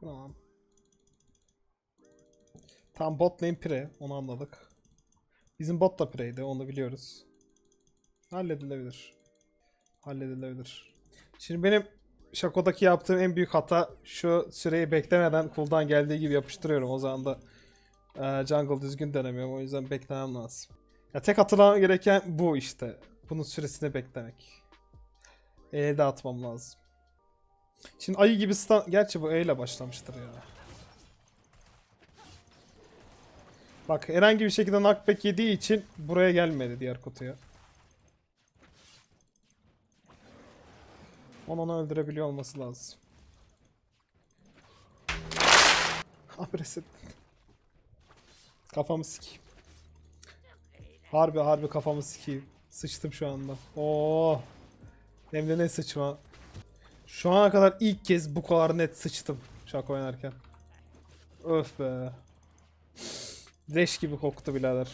Tamam. Tam bot lane pre. Onu anladık. Bizim bot da pre'ydi. Onu biliyoruz. Halledilebilir. Halledilebilir. Şimdi benim Shaco'daki yaptığım en büyük hata şu süreyi beklemeden cooldown geldiği gibi yapıştırıyorum. O zaman da e, jungle düzgün denemiyorum. O yüzden beklemem lazım. Ya tek hatırlamam gereken bu işte. Bunun süresini beklemek. E'ye de atmam lazım. Şimdi ayı gibi stun... Gerçi bu E ile başlamıştır ya. Bak herhangi bir şekilde knockback yediği için buraya gelmedi diğer kutuya. Onu onu öldürebiliyor olması lazım. Abi reset. Kafamı sikeyim. Harbi harbi kafamı sikeyim. Sıçtım şu anda. Oo. Hem de ne sıçma. Şu ana kadar ilk kez bu kadar net sıçtım şaka oynarken. Öf be. Leş gibi koktu birader.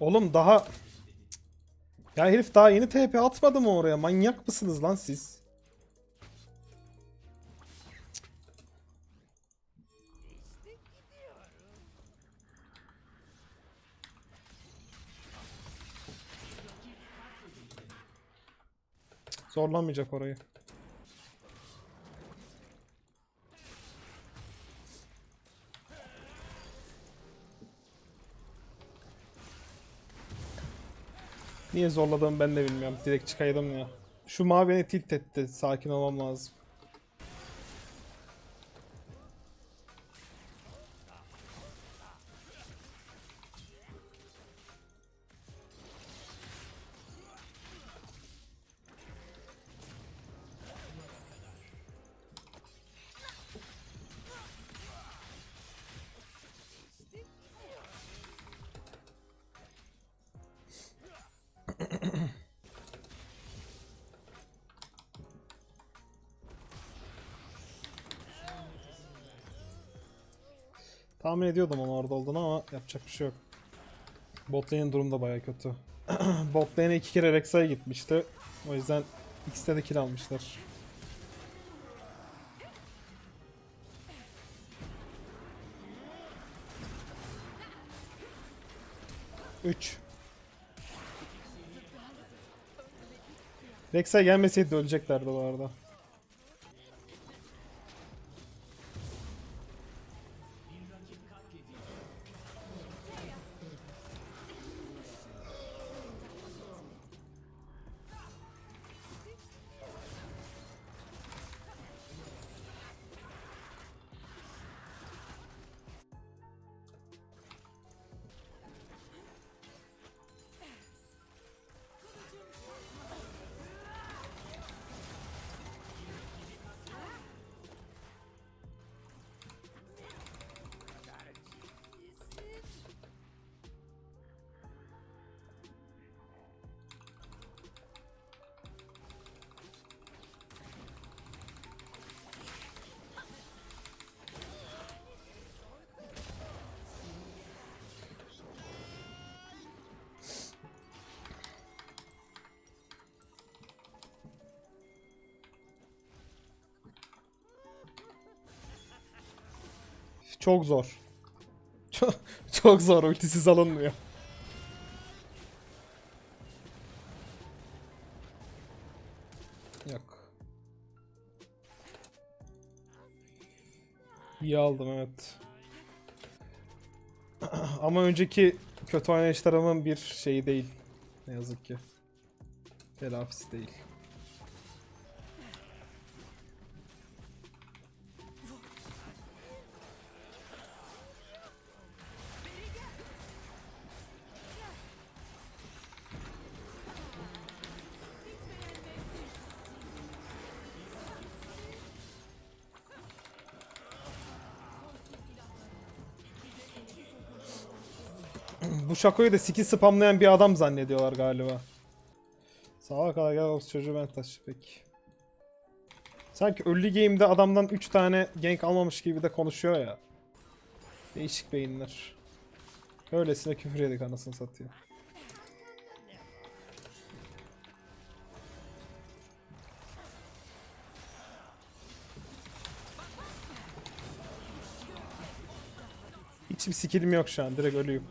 Oğlum daha... Ya herif daha yeni TP atmadı mı oraya? Manyak mısınız lan siz? Zorlanmayacak orayı. Niye zorladığımı ben de bilmiyorum. Direkt çıkaydım ya. Şu mavi beni tilt etti. Sakin olmam lazım. Tahmin ediyordum onun orada olduğunu ama yapacak bir şey yok. Bot lane'in durumu da baya kötü. Bot lane'e iki kere Rek'Sai gitmişti. O yüzden ikisinde de kill almışlar. Üç. Rek'Sai gelmeseydi öleceklerdi bu arada. Çok zor. Çok, çok zor ultisiz alınmıyor. Yok. İyi aldım evet. Ama önceki kötü oynayışlarımın bir şeyi değil. Ne yazık ki. Telafisi değil. Bu şakoyu da skill spamlayan bir adam zannediyorlar galiba. Sağa kadar gel olsun çocuğu ben taşı peki. Sanki early game'de adamdan 3 tane gank almamış gibi de konuşuyor ya. Değişik beyinler. Öylesine küfür yedik anasını satıyor. Hiçbir skillim yok şu an. Direkt ölüyüm.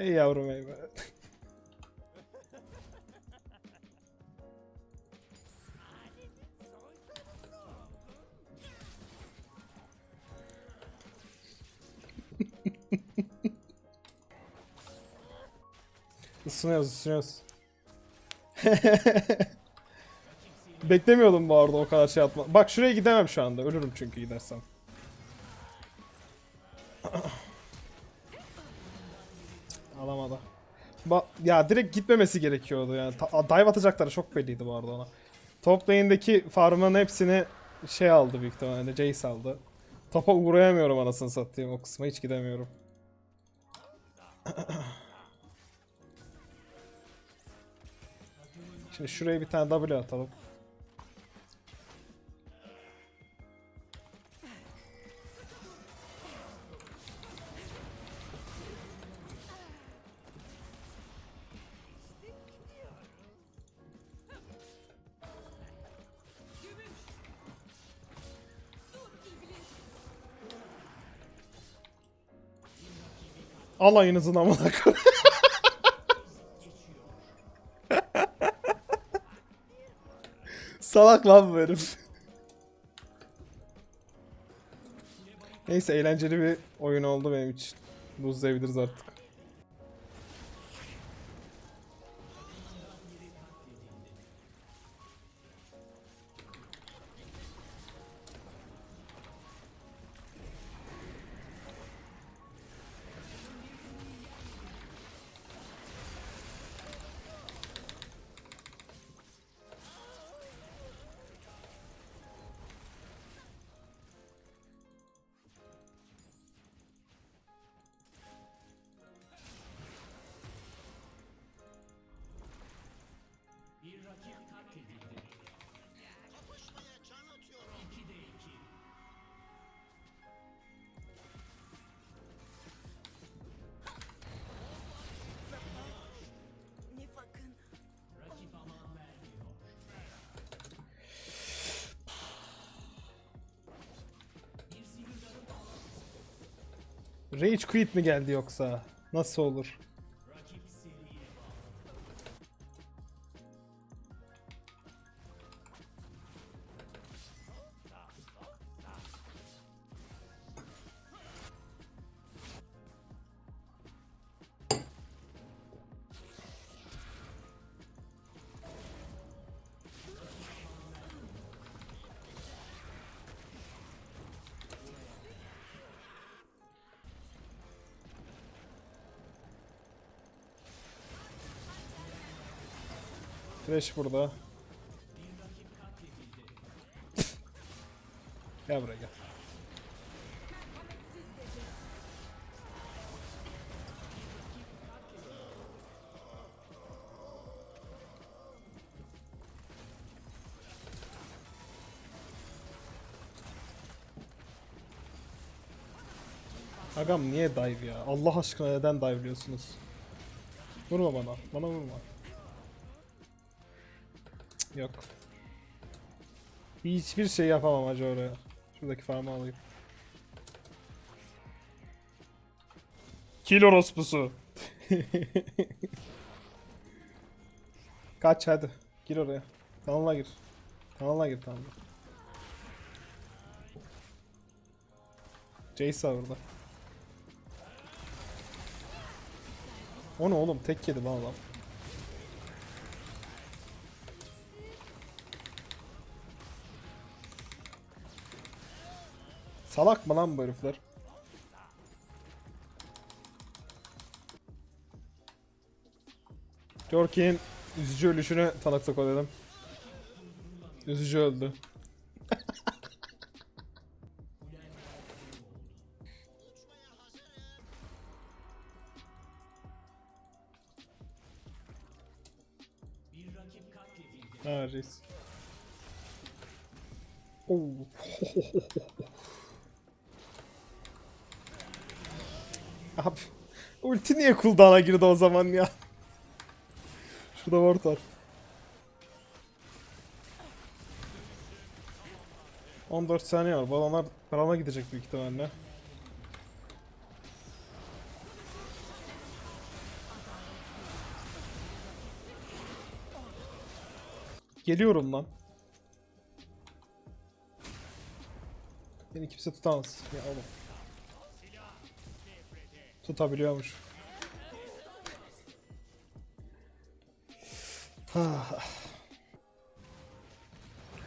Ey yavrum ey be. Isınıyoruz ısınıyoruz. Beklemiyordum bu arada o kadar şey atma. Bak şuraya gidemem şu anda. Ölürüm çünkü gidersem. Alamadı. Ba ya direkt gitmemesi gerekiyordu yani. Ta- dive atacakları çok belliydi bu arada ona. Top lane'deki farmın hepsini şey aldı büyük ihtimalle. Jace aldı. Topa uğrayamıyorum anasını satayım. O kısma hiç gidemiyorum. Şimdi şuraya bir tane W atalım. Alayınızın amına. Salak lan bu herif. Neyse eğlenceli bir oyun oldu benim için. Buzlayabiliriz artık. Nifak'ın Rage quit mi geldi yoksa? Nasıl olur? Thresh burada. gel buraya gel. Agam niye dive ya? Allah aşkına neden dive'liyorsunuz? Vurma bana. Bana vurma. Yok. Hiçbir şey yapamam acı oraya. Şuradaki farmı alayım. Kill orospusu. Kaç hadi. Gir oraya. Kanalına gir. Kanalına gir tamam. Jace var burada. O ne oğlum? Tek yedi lan adam. Salak mı lan bu herifler? Yorkie'nin üzücü ölüşünü tanıklık edelim. Üzücü öldü. ha reis. Oo. ulti niye cooldown'a girdi o zaman ya? Şurada ward var. 14 saniye var. Balonlar balona gidecek büyük ihtimalle. Geliyorum lan. Beni kimse tutamaz. Ya oğlum. Tutabiliyormuş.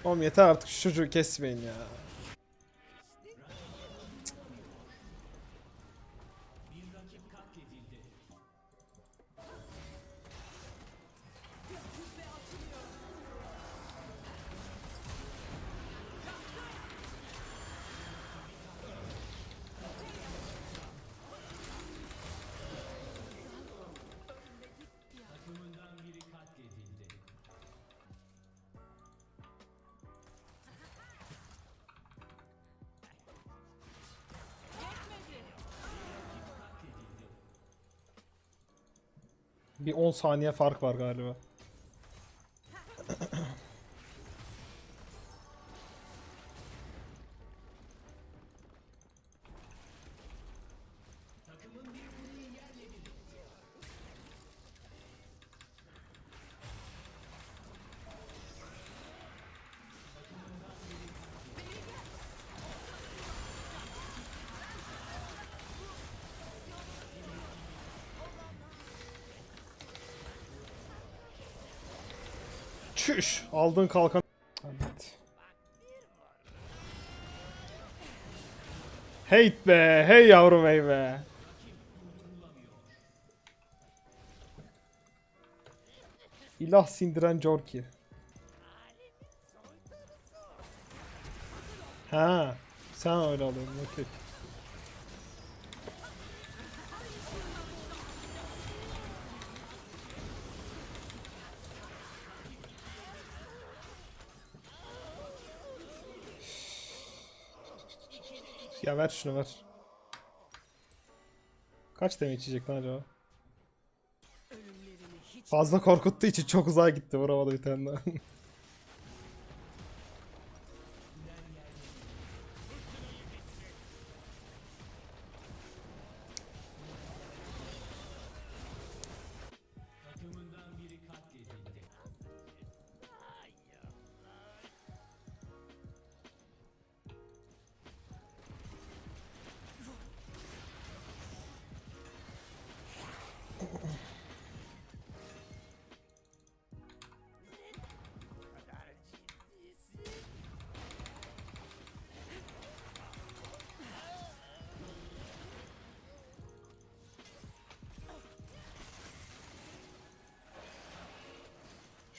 Oğlum yeter artık şu çocuğu kesmeyin ya. Bir 10 saniye fark var galiba. Çüş. Aldığın kalkan. Evet. Hate be. Hey yavrum hey be. İlah sindiren Jorki. Ha, sen öyle alıyorsun. Okey. Ya ver şunu ver. Kaç damage içecek lan acaba? Fazla korkuttuğu için çok uzağa gitti. Vuramadı bir tane daha.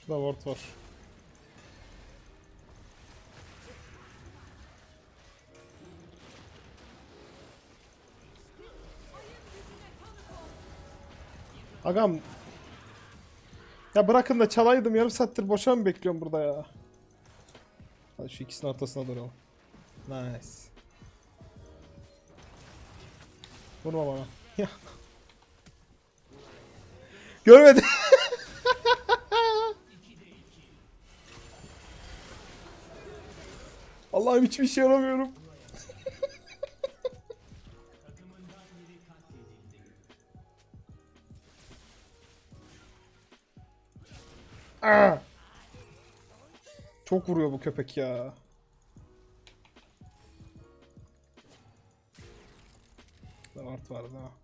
Şurada ward var. Agam. Ya bırakın da çalaydım yarım saattir boşa mı bekliyorum burada ya? Hadi şu ikisinin ortasına duralım. Nice. Vurma bana. Ya. Allah'ım hiçbir şey yaramıyorum. Aa! Çok vuruyor bu köpek ya. Davart var daha.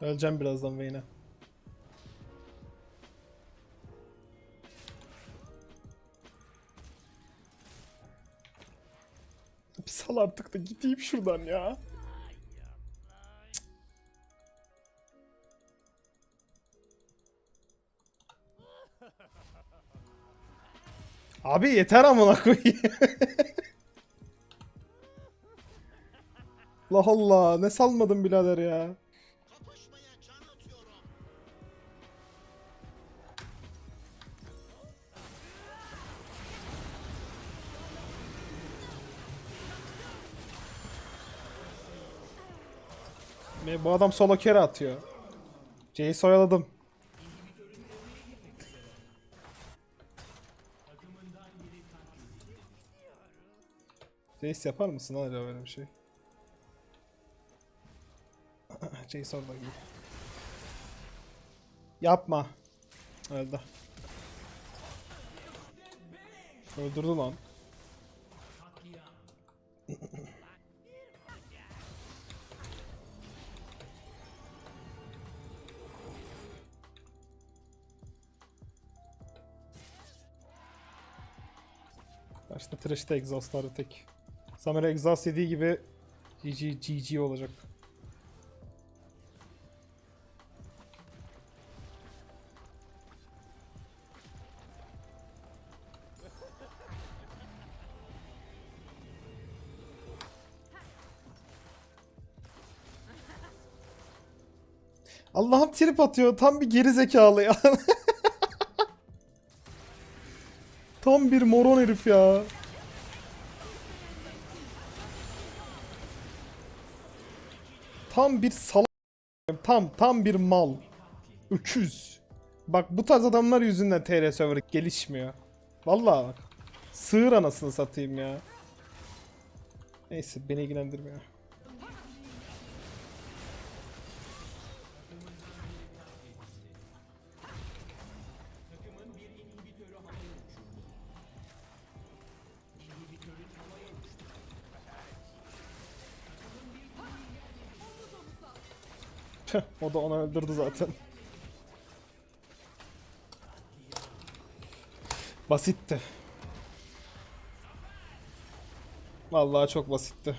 Öleceğim birazdan Vayne'e. bir sal artık da gideyim şuradan ya. Abi yeter amına koyayım. Allah Allah ne salmadın birader ya. Bu adam solo kere atıyor. C'yi soyaladım. Jace yapar mısın acaba böyle bir şey? Jace orada gibi. Yapma. Öldü. Öldürdü lan. Başta Thresh'te exhaustları tek. Samira exhaust yediği gibi GG GG olacak. Allah'ım trip atıyor. Tam bir geri zekalı ya. Tam bir moron herif ya. Tam bir salak. Tam tam bir mal. Öküz. Bak bu tarz adamlar yüzünden TR server gelişmiyor. Vallahi bak. Sığır anasını satayım ya. Neyse beni ilgilendirmiyor. o da onu öldürdü zaten. Basitti. Vallahi çok basitti.